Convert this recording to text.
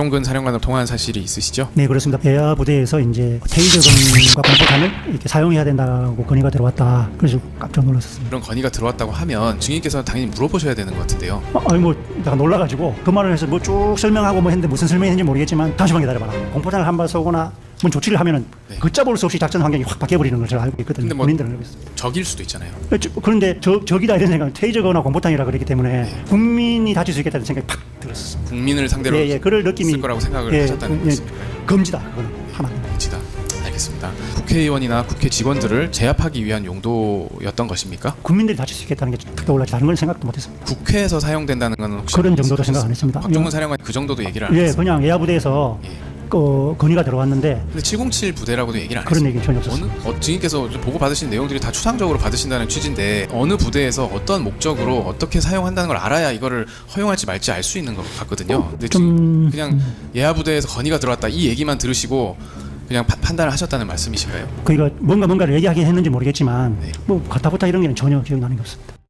박종근 사령관을 통한 사실이 있으시죠? 네 그렇습니다. 배아 부대에서 이제 테이저건과 공포탄을 이렇게 사용해야 된다고 건의가 들어왔다. 그래서 깜짝 놀랐었습니다. 그런 건의가 들어왔다고 하면 증인께서는 당연히 물어보셔야 되는 것 같은데요. 아, 아니 뭐 내가 놀라가지고 그 말을 해서 뭐 쭉 설명하고 뭐 했는데 무슨 설명했는지 모르겠지만 잠시만 기다려봐라. 공포탄을 한 발 쏘거나 뭐 조치를 하면은 네. 걷잡을 수 없이 작전 환경이 확 바뀌어버리는 걸 제가 알고 있거든요. 뭐- 본인들은 알고 있습니다. 적일 수도 있잖아요. 어, 저- 그런데 저, 적이다 이런 생각은 테이저거나 공포탄이라 그랬기 때문에 네. 국민이 다칠 수 있겠다는 생각이 팍 들었어요. 국민을 상대로 예, 예, 그럴 느낌이 쓸 거라고 생각을 예, 하셨다는 예? 금지다 그거는 하나. 지다. 알겠습니다. 국회의원이나 국회 직원들을 제압하기 위한 용도였던 것입니까? 국민들이 다칠 수 있겠다는 게탁 떠올라지 다른 건 생각도 못했습니다. 국회에서 사용된다는 건 혹시 그런 정도도 생각 안 했습니다. 박종근 사령관 그 정도도 얘기를 안 예, 했어요. 그냥 예하 부대에서 예. 그 건의가 들어왔는데 근데 707 부대라고도 얘기를 안 그런. 얘기는 전혀 없었어요. 어느 어, 증인께서 보고 받으신 내용들이 다 추상적으로 받으신다는 취지인데 어느 부대에서 어떤 목적으로 어떻게 사용한다는 걸 알아야 이거를 허용할지 말지 알 수 있는 것 같거든요. 근데 좀 그냥 예하 부대에서 건의가 들어왔다 이 얘기만 들으시고 그냥 파- 판단을 하셨다는 말씀이신가요? 그니까 뭔가 뭔가를 얘기하긴 했는지 모르겠지만 네. 뭐 가타부타 이런 게 전혀 기억나는 게 없습니다.